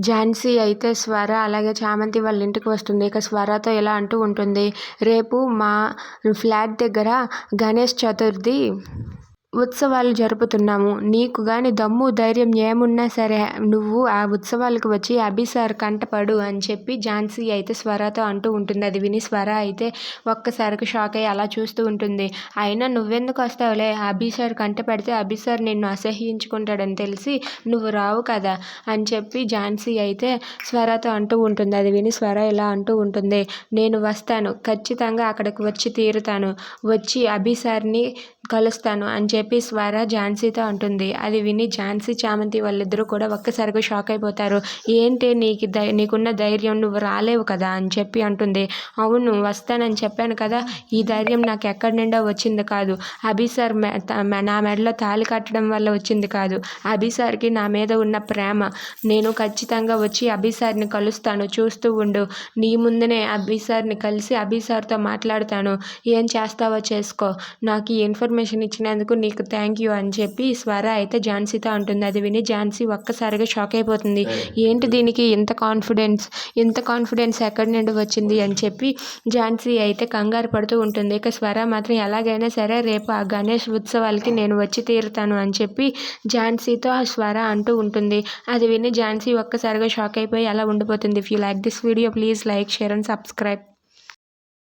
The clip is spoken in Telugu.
ఝాన్సీ అయితే స్వర అలాగే చామంతి వాళ్ళ ఇంటికి వస్తుంది. ఇక స్వరతో ఇలా అంటూ ఉంటుంది? రేపు మా ఫ్లాట్ దగ్గర గణేష్ చతుర్థి ఉత్సవాలు జరుపుతున్నాము. నీకు కానీ దమ్ము ధైర్యం ఏమున్నా సరే నువ్వు ఆ ఉత్సవాలకు వచ్చి అభి సార్ కంటపడు అని చెప్పి ఝాన్సీ అయితే స్వరతో అంటూ ఉంటుంది. అది విని స్వర అయితే ఒక్కసారికి షాక్ అయ్యి అలా చూస్తూ ఉంటుంది. అయినా నువ్వెందుకు వస్తావులే? అభి సార్ కంట పెడితే అభి సార్ నిన్ను అసహ్యించుకుంటాడని తెలిసి నువ్వు రావు కదా అని చెప్పి ఝాన్సీ అయితే స్వరతో అంటూ ఉంటుంది. అది విని స్వర ఇలా అంటూ ఉంటుంది. నేను వస్తాను. ఖచ్చితంగా అక్కడికి వచ్చి తీరుతాను. వచ్చి అభి సార్ని కలుస్తాను అని చెప్పి స్వర ఝాన్సీతో అంటుంది. అది విని ఝాన్సీ చామంతి వాళ్ళిద్దరూ కూడా ఒక్కసారిగా షాక్ అయిపోతారు. ఏంటి నీకు ధై నీకున్న ధైర్యం నువ్వు రాలేవు కదా అని చెప్పి అంటుంది. అవును వస్తానని చెప్పాను కదా. ఈ ధైర్యం నాకు ఎక్కడి నుండో వచ్చింది కాదు. అభి సార్ మె మె- నా మెడలో తాళి కట్టడం వల్ల వచ్చింది కాదు. అభి సార్కి నా మీద ఉన్న ప్రేమ. నేను ఖచ్చితంగా వచ్చి అభి సార్ని కలుస్తాను. చూస్తూ ఉండు. నీ ముందునే అభి సార్ని కలిసి అభి సార్తో మాట్లాడతాను. ఏం చేస్తావో చేసుకో. నాకు ఈ ఇన్ఫర్మేషన్ ఇచ్చినందుకు నీకు థ్యాంక్ యూ అని చెప్పి స్వర అయితే ఝాన్సీతో అంటుంది. అది విని ఝాన్సీ ఒక్కసారిగా షాక్ అయిపోతుంది. ఏంటి దీనికి ఇంత కాన్ఫిడెన్స్ ఇంత కాన్ఫిడెన్స్ ఎక్కడి నుండి వచ్చింది అని చెప్పి ఝాన్సీ అయితే కంగారు పడుతూ ఉంటుంది. ఇక స్వర మాత్రం ఎలాగైనా సరే రేపు ఆ గణేష్ ఉత్సవాలకి నేను వచ్చి తీరుతాను అని చెప్పి ఝాన్సీతో ఆ స్వర అంటూ ఉంటుంది. అది విని ఝాన్సీ ఒక్కసారిగా షాక్ అయిపోయి అలా ఉండిపోతుంది. If you like this video please like share and subscribe